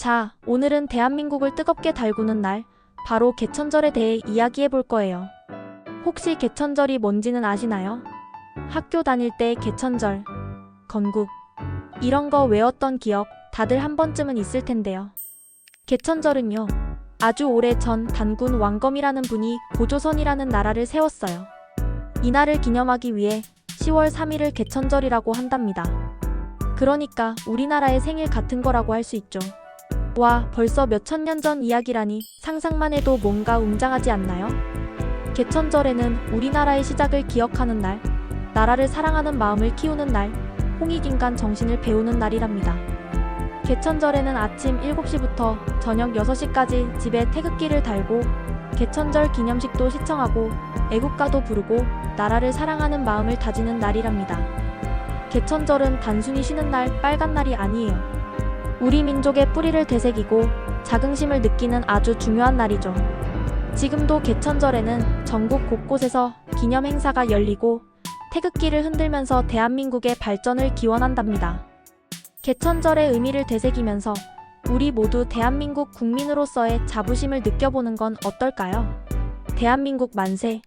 자, 오늘은 대한민국을 뜨겁게 달구는 날, 바로 개천절에 대해 이야기해 볼 거예요. 혹시 개천절이 뭔지는 아시나요? 학교 다닐 때 개천절, 건국, 이런 거 외웠던 기억 다들 한 번쯤은 있을 텐데요. 개천절은요, 아주 오래 전 단군 왕검이라는 분이 고조선이라는 나라를 세웠어요. 이날을 기념하기 위해 10월 3일을 개천절이라고 한답니다. 그러니까 우리나라의 생일 같은 거라고 할 수 있죠. 와, 벌써 몇천 년 전 이야기라니 상상만 해도 뭔가 웅장하지 않나요? 개천절에는 우리나라의 시작을 기억하는 날, 나라를 사랑하는 마음을 키우는 날, 홍익인간 정신을 배우는 날이랍니다. 개천절에는 아침 7시부터 저녁 6시까지 집에 태극기를 달고 개천절 기념식도 시청하고 애국가도 부르고 나라를 사랑하는 마음을 다지는 날이랍니다. 개천절은 단순히 쉬는 날, 빨간 날이 아니에요. 우리 민족의 뿌리를 되새기고 자긍심을 느끼는 아주 중요한 날이죠. 지금도 개천절에는 전국 곳곳에서 기념 행사가 열리고 태극기를 흔들면서 대한민국의 발전을 기원한답니다. 개천절의 의미를 되새기면서 우리 모두 대한민국 국민으로서의 자부심을 느껴보는 건 어떨까요? 대한민국 만세!